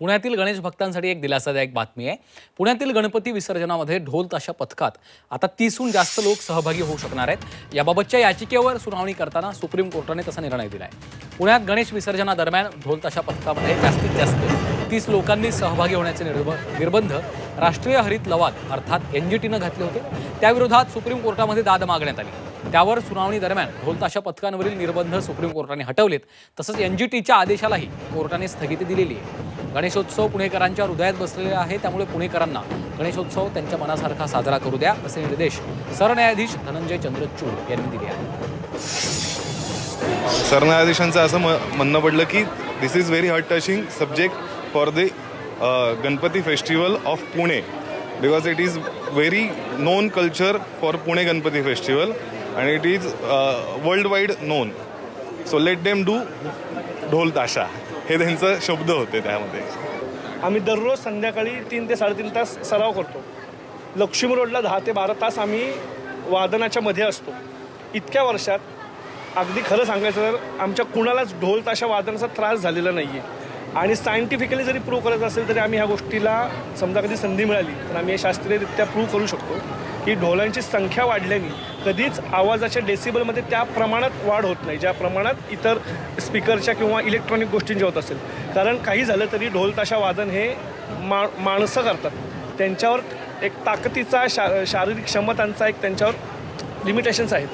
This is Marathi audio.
पुण्यातील गणेश भक्तांसाठी एक दिलासादायक बातमी आहे. पुण्यातील गणपती विसर्जनामध्ये ढोल ताशा पथकात आता तीसहून जास्त लोक सहभागी होऊ शकणार आहेत. याबाबतच्या याचिकेवर सुनावणी करताना सुप्रीम कोर्टाने तसा निर्णय दिला आहे पुण्यात गणेश विसर्जनादरम्यान ढोल ताशा पथकामध्ये जास्तीत जास्त तीस लोकांनी सहभागी होण्याचे निर्ब निर्बंध राष्ट्रीय हरित लवाद अर्थात एन घातले होते. त्याविरोधात सुप्रीम कोर्टामध्ये दाद मागण्यात आली. त्यावर सुनावणी दरम्यान ढोलताशा पथकांवरील निर्बंध सुप्रीम कोर्टाने हटवलेत. तसंच एन जी टीच्या आदेशालाही कोर्टाने स्थगिती दिलेली आहे. गणेशोत्सव पुणेकरांच्या हृदयात बसलेला आहे त्यामुळे पुणेकरांना गणेशोत्सव त्यांच्या मनासारखा साजरा करू द्या असे निर्देश सरन्यायाधीश धनंजय चंद्रचूड यांनी दिले आहेत. सरन्यायाधीशांचं असं म म्हणणं पडलं की this is very hurt touching subject for the Ganpati festival of Pune because it is very known culture for Pune Ganpati festival आणि it is world wide known so let them do dhol tasha हे त्यांचं शब्द होते त्यामध्ये. आम्ही दररोज संध्याकाळी तीन ते साडेतीन तास सराव करतो. लक्ष्मी रोडला दहा ते बारा तास आम्ही वादनाच्या मध्ये असतो. इतक्या वर्षात अगदी खरं सांगायचं तर आमच्या कुणालाच ढोल ताशा वादनाचा त्रास झालेला नाही आहे आणि सायंटिफिकली जरी प्रूव्ह करायचं असेल तरी आम्ही ह्या गोष्टीला समजा कधी संधी मिळाली तर आम्ही हे शास्त्रीयरित्या प्रूव्ह करू शकतो की ढोलांची संख्या वाढल्याने कधीच आवाजाच्या डेसिबलमध्ये त्या प्रमाणात वाढ होत नाही ज्या प्रमाणात इतर स्पीकरच्या किंवा इलेक्ट्रॉनिक गोष्टींच्या होत असेल. कारण काही झालं तरी ढोल ताशा वादन हे मा माणसं करतात. त्यांच्यावर एक ताकदीचा शा शारीरिक क्षमतांचा एक त्यांच्यावर लिमिटेशन्स आहेत.